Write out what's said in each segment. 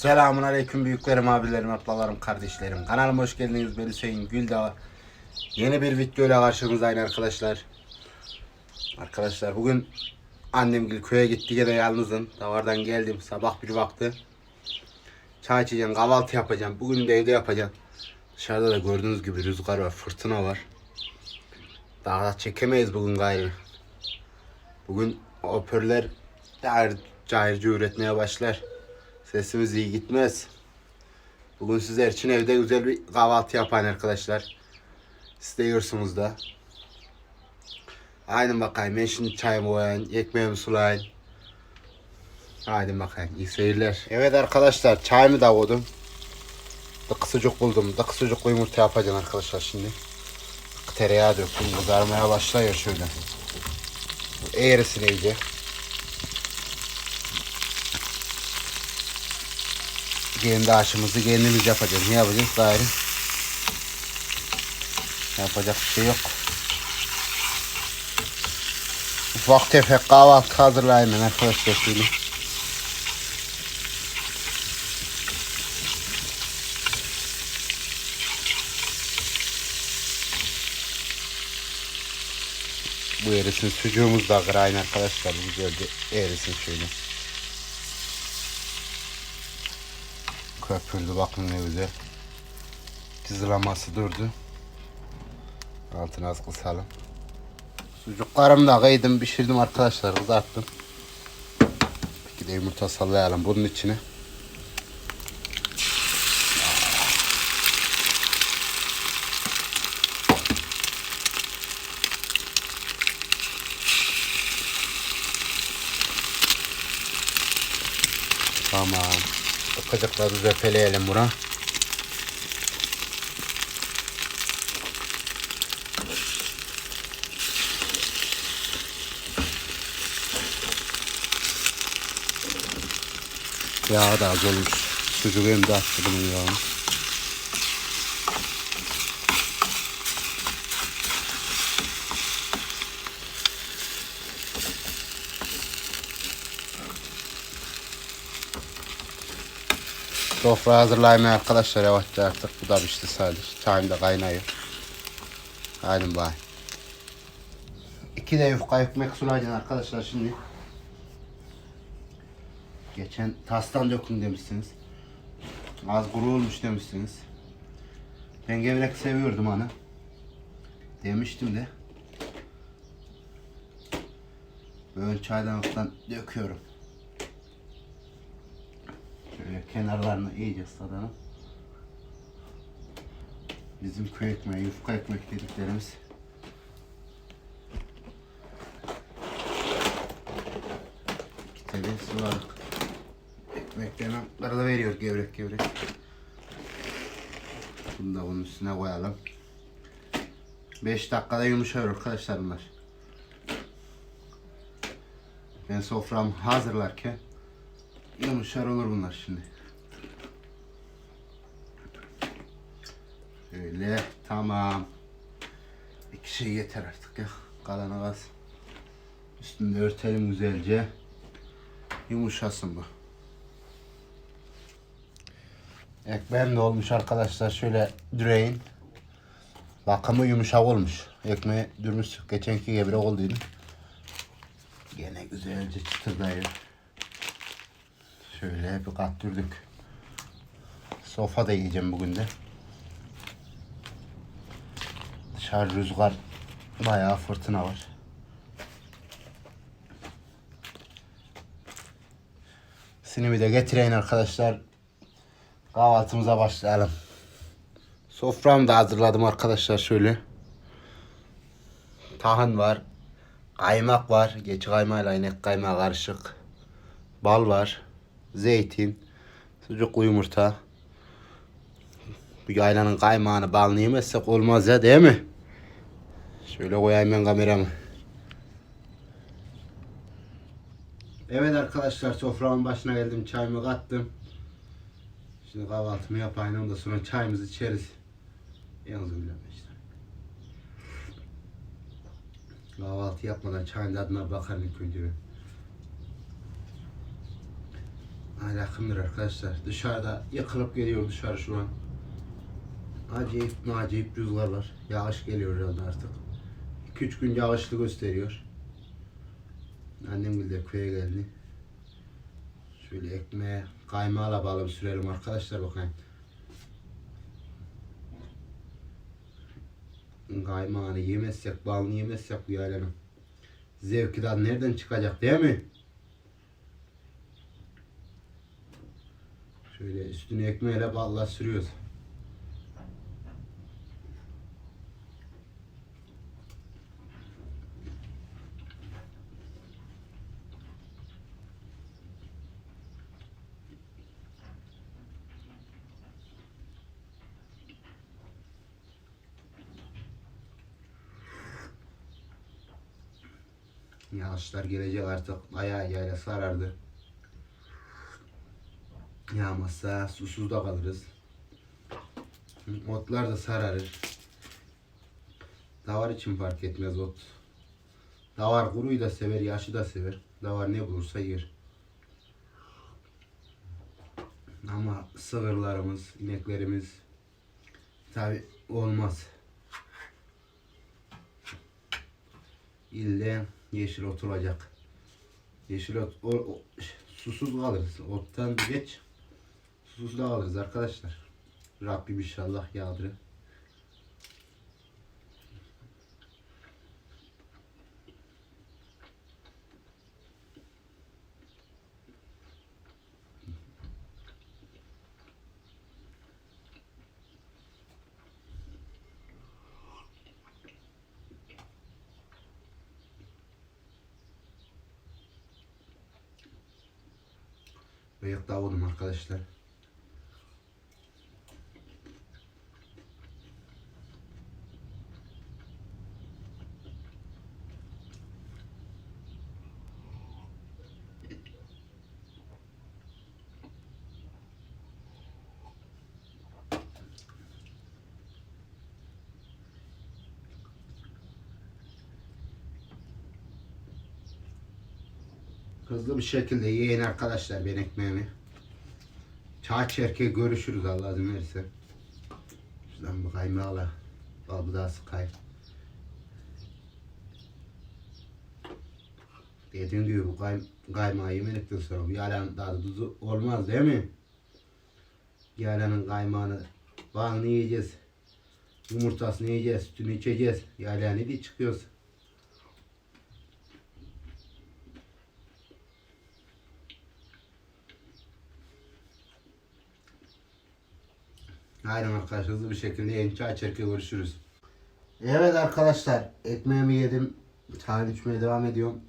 Selamun aleyküm büyüklerim, abilerim, ablalarım, kardeşlerim. Kanalıma hoş geldiniz. Ben Hüseyin Güldağ. Yeni bir videoyla karşınızdayım arkadaşlar. Arkadaşlar bugün annem gül köye gitti gene yalnızım. Davardan geldim sabah bir vakti. Çay içeceğim, kahvaltı yapacağım. Bugün de evde yapacağım. Dışarıda da gördüğünüz gibi rüzgar var, fırtına var. Daha da çekemeyiz bugün gayrı. Bugün hoparlör cayır, cayırcı üretmeye başlar. Sesimiz iyi gitmez. Bugün sizler için evde güzel bir kahvaltı yapın arkadaşlar. İsteyiyorsunuz da. Haydi bakayım ben şimdi çayımı koyayım, ekmeğimi sulayayım. Haydi bakayım iyi seyirler. Evet arkadaşlar çayımı da koydum. Dık sucuk buldum. Dık sucuklu yumurta yapacağım arkadaşlar şimdi. Tereyağı döktüm. Kızarmaya başlıyor şöyle. Eğrisin iyice. Kendi aşımızı kendimiz yapacağız. Ne yapacağız? Gayrı. Yapacak bir şey yok. Ufak tefek kahvaltı hazırlayayım ben arkadaşlar şimdi. Bu erisin sucuğumuz da kırayın arkadaşlar. Güzelce erisin şöyle. Köpürdü bakın ne güzel. Çizilaması durdu. Altını az kısalım. Sucuklarımı da kıydım pişirdim arkadaşlar kızarttım. Peki de yumurta sallayalım bunun içine. Tamam. Bakacakları zepeleyelim buna. Yağ da az olmuş. Sucuk hem de attı bunun yağını. Sofra hazırlayayım arkadaşlar yavaşça artık. Bu da pişti sadece. Çayım da kaynıyor. Hadi bay. İki de yufka ekmek sunacaksın arkadaşlar şimdi. Geçen tastan dökün demişsiniz. Az kuru olmuş demişsiniz. Ben gevrek seviyordum hani. Demiştim de. Böyle çaydanlıktan döküyorum. Şöyle kenarlarını iyice ıslatalım. Bizim köy ekmeği, yufka ekmek dediklerimiz. İki tane suladık. Ekmeklerini arada veriyor gevrek gevrek. Bunu da bunun üstüne koyalım. 5 dakikada yumuşar arkadaşlar bunlar. Ben soframı hazırlarken yumuşar olur bunlar şimdi. Öyle tamam. İki şey yeter artık ya. Kalana gaz. Üstünde örtelim güzelce. Yumuşasın bu. Ekmeğim de olmuş arkadaşlar. Şöyle düreyin. Bakımı yumuşak olmuş. Ekmeği dürmüştük. Geçenki gebre olduydu. Gene güzelce çıtırdayıyor. Şöyle bir kat dürdük. Sofa da yiyeceğim bugün de. Dışarı rüzgar bayağı fırtına var. Sinimi de getireyim arkadaşlar. Kahvaltımıza başlayalım. Soframı da hazırladım arkadaşlar şöyle. Tahin var. Kaymak var. Geçi kaymağıyla inek kaymağı karışık. Bal var. Zeytin. Sucuklu yumurta. Bu yaylanın kaymağını balını yemezsek olmaz ya değil mi? Şöyle koyayım ben kameramı. Evet arkadaşlar soframın başına geldim. Çayımı kattım. Şimdi kahvaltımı yapayım. Ondan sonra çayımızı içeriz. Yalnız öyle işte. Kahvaltı yapmadan çayın tadına bakarım ilk önce ben. Alakımdır arkadaşlar. Dışarıda yıkılıp geliyor dışarı şu an. Acayip acayip rüzgar var. Yağış geliyor herhalde artık. 2-3 gün yağışlı gösteriyor. Annem de köye geldi. Şöyle ekmeğe kaymağıyla bağlı sürelim arkadaşlar bakayım. Kaymağını yemezsek, balını yemezsek bu yaylanın. Zevki de nereden çıkacak değil mi? Şöyle üstüne ekmeğiyle balla sürüyoruz. Yağışlar gelecek artık bayağı yayla sarardı. Yağmazsa susuz da kalırız. Otlar da sararır. Davar için fark etmez ot. Davar kuruyu da sever, yaşı da sever. Davar ne bulursa yer. Ama sığırlarımız, ineklerimiz tabi olmaz. İlle yeşil ot olacak. Yeşil ot, o, o- susuz kalırız. Ottan geç susuz da kalırız arkadaşlar. Rabbim inşallah yağdırır. Bıyık davulum arkadaşlar. Hızlı bir şekilde yiyin arkadaşlar ben ekmeğimi. Çağ çerke görüşürüz Allah izin verirse. Şuradan bir kaymağla. Daha sıkay. Dediğim gibi bu kay, kaymağı yemedikten sonra bu yalanın tadı tuzu olmaz değil mi? Yalanın kaymağını bağını yiyeceğiz. Yumurtasını yiyeceğiz, sütünü içeceğiz. Yalanı diye çıkıyoruz. Aynen arkadaşlar hızlı bir şekilde yeni çay çerke görüşürüz. Evet arkadaşlar ekmeğimi yedim. Çay içmeye devam ediyorum.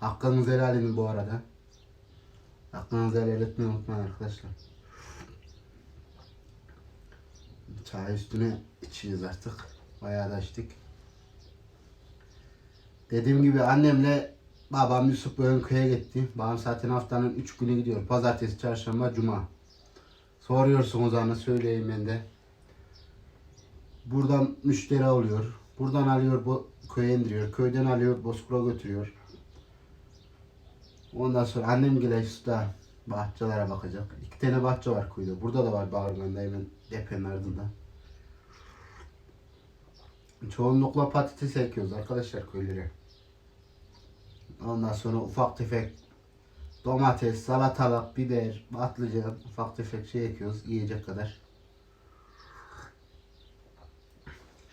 Hakkınızı helal edin bu arada. Hakkınızı helal etmeyi unutmayın arkadaşlar. Çay üstüne içeceğiz artık. Bayağı da içtik. Dediğim gibi annemle babam Yusuf Bey'in köye gitti. Babam zaten haftanın 3 günü gidiyor. Pazartesi, çarşamba, cuma. Soruyorsunuz ana söyleyeyim ben de. Buradan müşteri alıyor. Buradan alıyor bu köye indiriyor. Köyden alıyor Bozkır'a götürüyor. Ondan sonra annem gele işte bahçelere bakacak. İki tane bahçe var köyde. Burada da var Bağırgan'da hemen depenin ardında. Çoğunlukla patates ekiyoruz arkadaşlar köylere. Ondan sonra ufak tefek domates, salatalık, biber, patlıcan, ufak tefek şey ekiyoruz yiyecek kadar.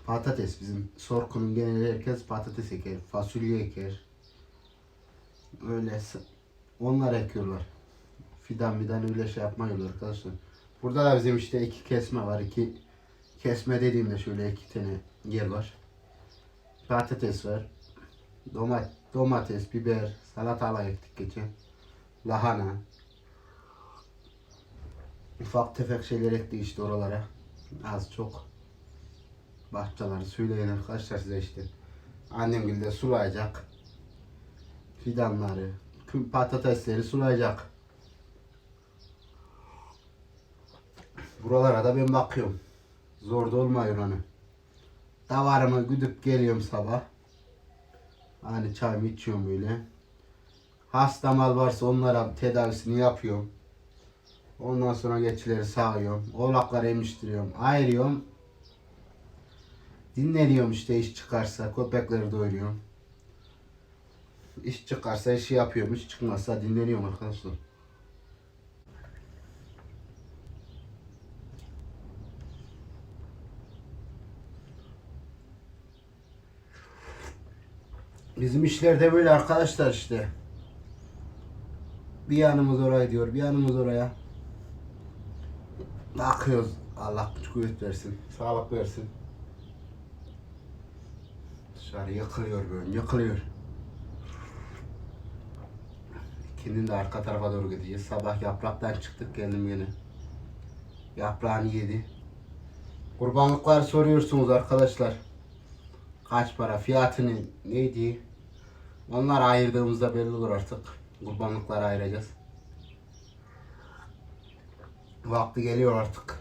Patates bizim Sorkun'un geneli herkes patates eker, fasulye eker. Öyle onlar ekiyorlar. Fidan fidan öyle şey yapmıyorlar arkadaşlar. Burada da bizim işte iki kesme var. iki kesme dediğimde şöyle iki tane yer var. Patates var. Domat, domates, biber, salatalık ektik geçen. Lahana. Ufak tefek şeyler ekti işte oralara. Az çok. Bahçeleri söyleyin arkadaşlar size işte. Annem de sulayacak. Fidanları, patatesleri sulayacak. Buralara da ben bakıyorum. Zor da olmuyor hani. Davarımı güdüp geliyorum sabah. Hani çayımı içiyorum böyle. Hasta mal varsa onlara tedavisini yapıyorum. Ondan sonra geçileri sağıyorum. Oğlakları emiştiriyorum. Ayırıyorum. Dinleniyorum işte iş çıkarsa. Köpekleri doyuruyorum. İş çıkarsa işi yapıyorum. İş çıkmazsa dinleniyorum arkadaşlar. Bizim işlerde böyle arkadaşlar işte. Bir yanımız oraya diyor, bir yanımız oraya. Bakıyoruz. Allah güç kuvvet versin, sağlık versin. Dışarı yıkılıyor böyle, yıkılıyor. İkindin de arka tarafa doğru gideceğiz. Sabah yapraktan çıktık geldim yine. Yaprağını yedi. Kurbanlıklar soruyorsunuz arkadaşlar. Kaç para, fiyatını neydi? Onlar ayırdığımızda belli olur artık. Kurbanlıkları ayıracağız. Vakti geliyor artık.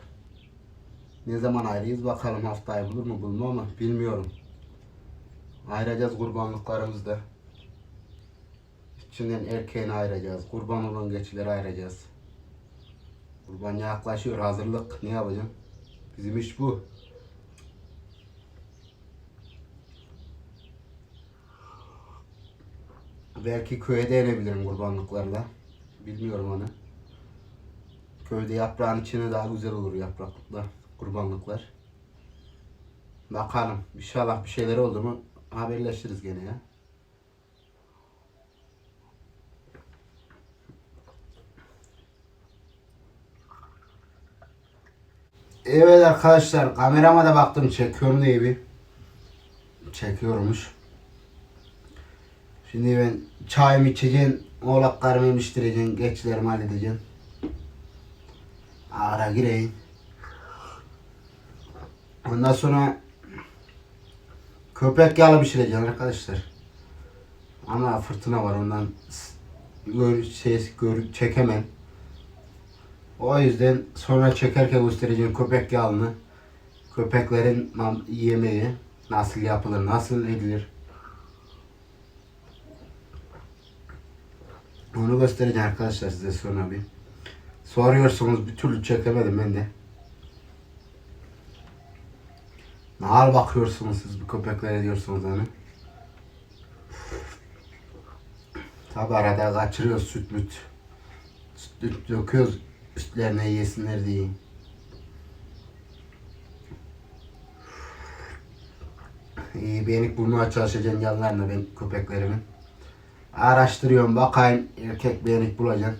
Ne zaman ayrıyız bakalım haftayı bulur mu bulma ama bilmiyorum. Ayıracağız kurbanlıklarımızı da. İçinden erkeğini ayıracağız. Kurban olan geçileri ayıracağız. Kurban yaklaşıyor hazırlık. Ne yapacağım? Bizim iş bu. Belki köye de kurbanlıklarla. Bilmiyorum onu. Köyde yaprağın içine daha güzel olur yapraklıklar, kurbanlıklar. Bakalım. İnşallah bir şeyler oldu mu haberleşiriz gene ya. Evet arkadaşlar kamerama da baktım çekiyorum diye bir çekiyormuş. Şimdi ben çayımı içeceğim, oğlaklarımı yemiştireceğim, geçlerimi halledeceğim. Ara gireyim. Ondan sonra köpek yağı pişireceğim arkadaşlar. Ama fırtına var ondan gör, ses gör, çekemem. O yüzden sonra çekerken göstereceğim köpek yağını. Köpeklerin yemeği nasıl yapılır, nasıl edilir. Onu göstereceğim arkadaşlar size sonra bir. Soruyorsunuz bir türlü çekemedim ben de. Ne hal bakıyorsunuz siz bu köpeklere diyorsunuz hani. Tabi arada kaçırıyoruz süt müt. Süt döküyoruz üstlerine yesinler diye. İyi beğenip bulmaya çalışacağım yanlarına ben köpeklerimin. Araştırıyorum bakayım erkek beğenip bulacağım.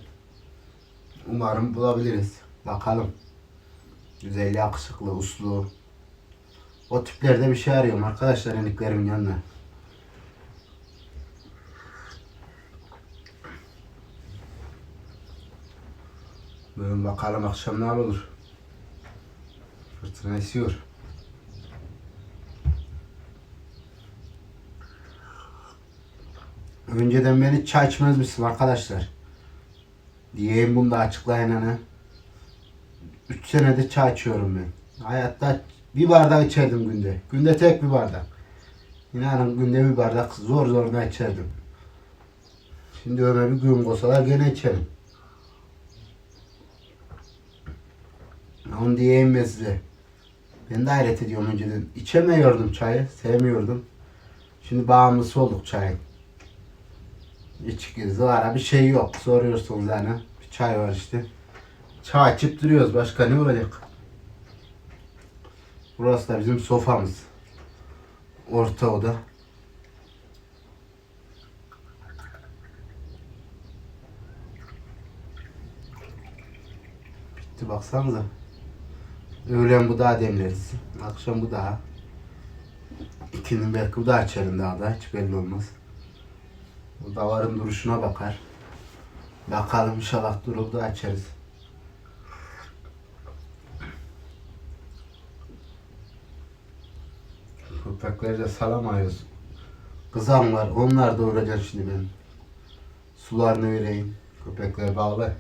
Umarım bulabiliriz. Bakalım. Güzel, yakışıklı, uslu. O tiplerde bir şey arıyorum arkadaşlar eniklerimin yanına. Bugün bakalım akşam ne olur. Fırtına esiyor. Önceden beni çay içmez misin arkadaşlar? Diyeyim bunu da açıklayın hani. 3 senedir çay içiyorum ben. Hayatta bir bardak içerdim günde. Günde tek bir bardak. İnanın günde bir bardak zor zoruna içerdim. Şimdi öyle bir gün kosalar gene içerim. Onu diyeyim ben size. Ben de hayret ediyorum önceden. İçemiyordum çayı, sevmiyordum. Şimdi bağımlısı olduk çayın. İçki, zıvara bir şey yok. Soruyorsunuz yani. Bir çay var işte. Çay içip duruyoruz. Başka ne olacak? Burası da bizim sofamız. Orta oda. Bitti baksanıza. Öğlen bu daha demleriz. Akşam bu daha. İkinin belki bu daha içerim daha da. Hiç belli olmaz. Bu davarın duruşuna bakar. Bakalım inşallah durur da açarız. Köpekleri de salamayız. Kızam var. Onlar doğuracak şimdi ben. Sularını vereyim. Köpekler bağlı.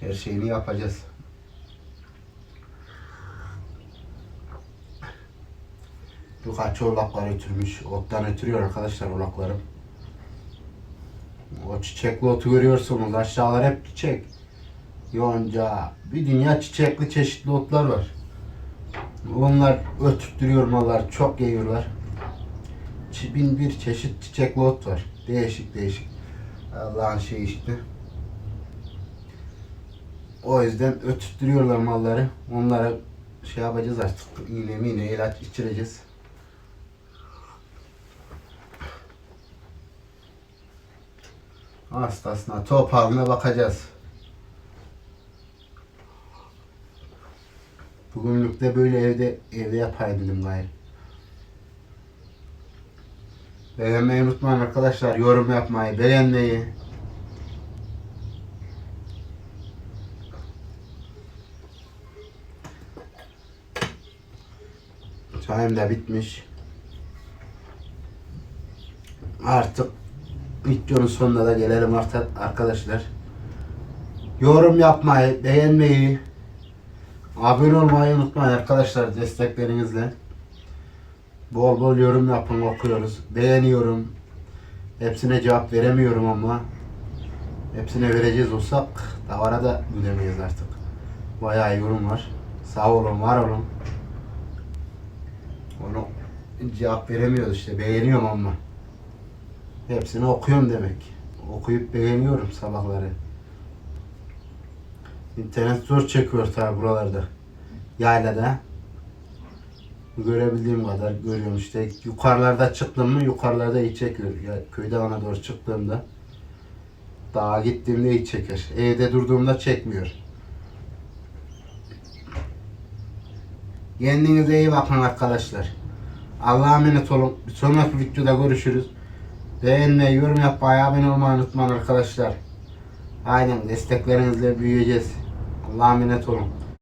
Her şeyini yapacağız. Birkaç oğlaklar ötürmüş. Ottan ötürüyor arkadaşlar oğlaklarım. O çiçekli otu görüyorsunuz. Aşağılar hep çiçek. yonca, bir dünya çiçekli çeşitli otlar var. Onlar ötürttürüyor mallar, çok yiyorlar. Bin bir çeşit çiçekli ot var. Değişik değişik. Allah'ın şeyi işte. O yüzden ötürttürüyorlar malları. Onlara şey yapacağız artık. İğne mine ilaç içireceğiz. Hastasına, topalına bakacağız. Bugünlük de böyle evde evde yapayım dedim gayrı. Beğenmeyi unutmayın arkadaşlar. Yorum yapmayı, beğenmeyi. Çayım da bitmiş. Artık videonun sonuna da gelelim artık arkadaşlar. Yorum yapmayı, beğenmeyi, abone olmayı unutmayın arkadaşlar desteklerinizle. Bol bol yorum yapın okuyoruz. Beğeniyorum. Hepsine cevap veremiyorum ama hepsine vereceğiz olsak davara da gülemeyiz artık. Bayağı yorum var. Sağ olun, var olun. Onu cevap veremiyoruz işte. Beğeniyorum ama. Hepsini okuyorum demek. Okuyup beğeniyorum sabahları. İnternet zor çekiyor tabi buralarda. Yaylada. Görebildiğim kadar görüyorum işte. Yukarılarda çıktım mı yukarılarda iyi çekiyor. Ya, köyde ana doğru çıktığımda. Dağa gittiğimde iyi çeker. Evde durduğumda çekmiyor. Kendinize iyi bakın arkadaşlar. Allah'a emanet olun. Bir sonraki videoda görüşürüz. Beğenmeyi, yorum yapmayı, abone olmayı unutmayın arkadaşlar. Aynen desteklerinizle büyüyeceğiz. Allah'a emanet olun.